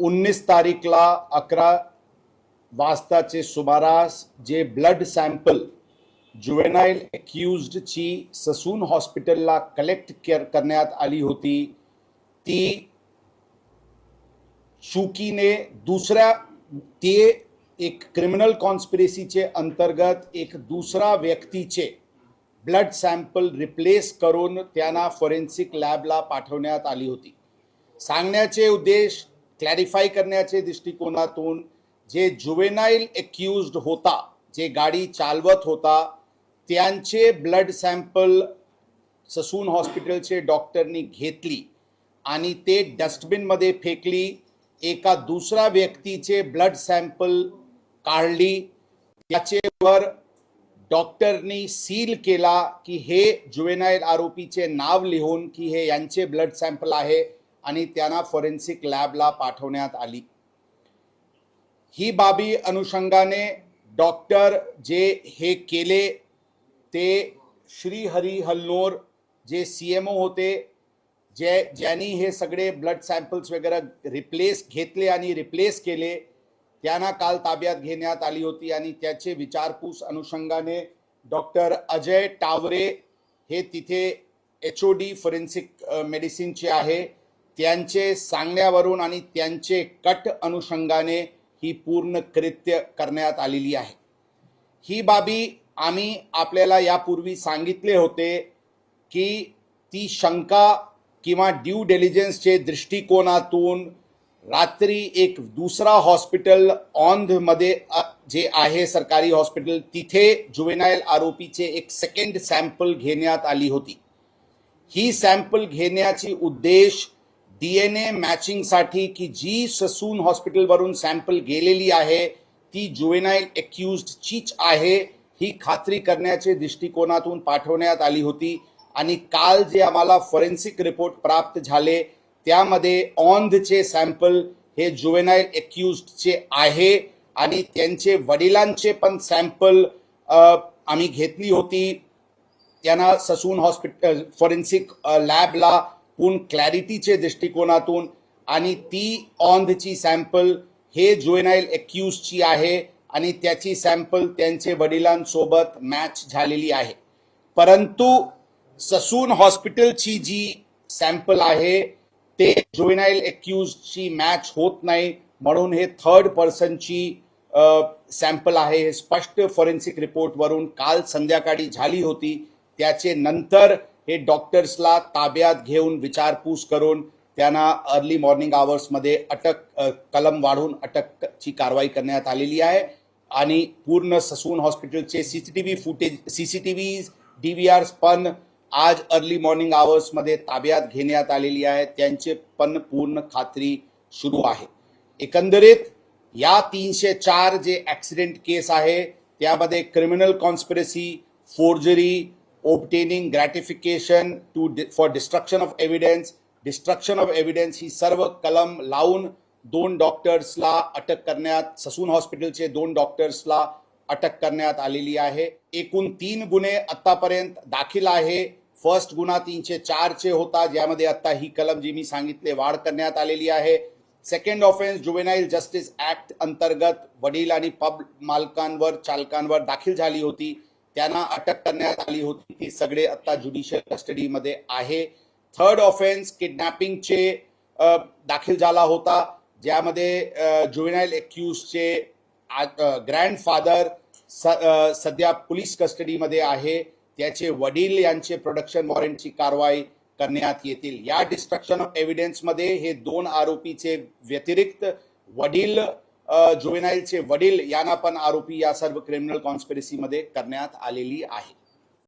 उन्नीस तारीखला अकरा वाजताचे सुमारास जे ब्लड सॅम्पल जुवेनाईल ची ससून हॉस्पिटलला कलेक्ट केअर करण्यात आली होती ती चुकीने दुसऱ्या ते एक क्रिमिनल कॉन्स्पिरेसीचे अंतर्गत एक दुसरा व्यक्तीचे ब्लड सॅम्पल रिप्लेस करून त्यांना फॉरेन्सिक लॅबला पाठवण्यात आली होती. सांगण्याचे उद्देश क्लॅरिफाय करण्याचे दृष्टिकोनातून जे जुवेनाईल एक्युज्ड होता जे गाडी चालवत होता त्यांचे ब्लड सॅम्पल ससून हॉस्पिटलचे डॉक्टरनी घेतली आणि ते डस्टबिनमध्ये फेकली. एका दुसऱ्या व्यक्तीचे ब्लड सॅम्पल काढली. त्याचेवर डॉक्टरनी सील केला की हे जुवेनाईल आरोपीचे नाव लिहून की हे यांचे ब्लड सॅम्पल आहे. आणि त्यांना फॉरेन्सिक लॅबला पाठवण्यात आली. ही बाबी अनुषंगाने डॉक्टर जे हे केले ते श्री हरी हल्लोर जे सी एम ओ होते जे ज्यांनी हे सगळे ब्लड सॅम्पल्स वगैरे रिप्लेस घेतले आणि रिप्लेस केले त्यांना काल ताब्यात घेण्यात आली होती आणि त्याचे विचारपूस अनुषंगाने डॉक्टर अजय टावरे हे तिथे एच ओ डी फॉरेन्सिक मेडिसिनचे आहे. त्यांचे सांगण्यावरून आणि त्यांचे कट अनुषंगाने ही पूर्ण कृत्य करण्यात आलेली आहे. ही बाबी आम्ही आपल्याला यापूर्वी सांगितले होते की ती शंका किंवा ड्यू डेलिजन्सचे दृष्टिकोनातून रात्री एक दुसरा हॉस्पिटल ऑंधमध्ये जे आहे सरकारी हॉस्पिटल तिथे जुवेनाईल आरोपीचे एक सेकंड सॅम्पल घेण्यात आली होती. ही सॅम्पल घेण्याची उद्देश डी एन ए मॅचिंगसाठी की जी ससून हॉस्पिटलवरून सॅम्पल गेलेली आहे ती जुवेनाईल चीच आहे ही खात्री करण्याचे दृष्टिकोनातून पाठवण्यात आली होती. आणि काल जे आम्हाला फॉरेन्सिक रिपोर्ट प्राप्त झाले त्यामध्ये ऑनचे सॅम्पल हे जुवेनाईल एक्युज्डचे आहे. आणि त्यांचे वडिलांचे पण सॅम्पल आम्ही घेतली होती. त्यांना ससून हॉस्पिटल फॉरेन्सिक लॅबला पूर्ण क्लॅरिटीचे दृष्टिकोनातून आणि ती ऑंधची सॅम्पल हे जुएनाईल एक्युजची आहे आणि त्याची सॅम्पल त्यांचे वडिलांसोबत मॅच झालेली आहे. परंतु ससून हॉस्पिटलची जी सॅम्पल आहे ते जुएनाईल एक्युजची मॅच होत नाही म्हणून हे थर्ड पर्सनची सॅम्पल आहे. हे स्पष्ट फॉरेन्सिक रिपोर्टवरून काल संध्याकाळी झाली होती. त्याचे नंतर हे डॉक्टर्सला ताब्यात घेऊन विचारपूस करून त्यांना अर्ली मॉर्निंग आवर्समध्ये अटक कलम वाढवून अटकची कारवाई करण्यात आलेली आहे. आणि पूर्ण ससून हॉस्पिटलचे C C T V footage C C T V D V Rs पण आज अर्ली मॉर्निंग आवर्समध्ये ताब्यात घेण्यात आलेली आहे त्यांचे पण पूर्ण खात्री सुरू आहे. एकंदरीत या तीनशे चार जे ॲक्सिडेंट केस आहे त्यामध्ये criminal conspiracy forgery obtaining gratification to for destruction of evidence. Destruction of evidence ही सर्व कलम लावून दोन डॉक्टर्सला अटक करण्यात ससून हॉस्पिटलचे दोन डॉक्टर्सला अटक करण्यात आलेली आहे एकूण तीन गुन्हे आतापर्यंत दाखल आहे फर्स्ट गुन्हा तीनशे चारचे होता ज्यामध्ये आता ही कलम जी मी सांगितले वाढ करण्यात आलेली आहे second offence juvenile justice act अंतर्गत वडील आणि पब मालकांवर चालकांवर दाखल झाली होती. त्यांना अटक करण्यात आली होती ती सगळे आता ज्युडिशियल कस्टडीमध्ये आहे. थर्ड ऑफेन्स किडनॅपिंगचे दाखल झाला होता. ज्यामध्ये जुवेनाईल एक्युजचे ग्रँडफादर सध्या पोलीस कस्टडीमध्ये आहे. त्याचे वडील यांचे प्रोडक्शन वॉरंटची कारवाई करण्यात येतील. या डिस्ट्रक्शन ऑफ एव्हिडन्समध्ये हे दोन आरोपीचे व्यतिरिक्त वडील जुवेनाईलचे वडील यांना पण आरोपी या सर्व क्रिमिनल कॉन्स्पिरसीमध्ये करण्यात आलेली आहे.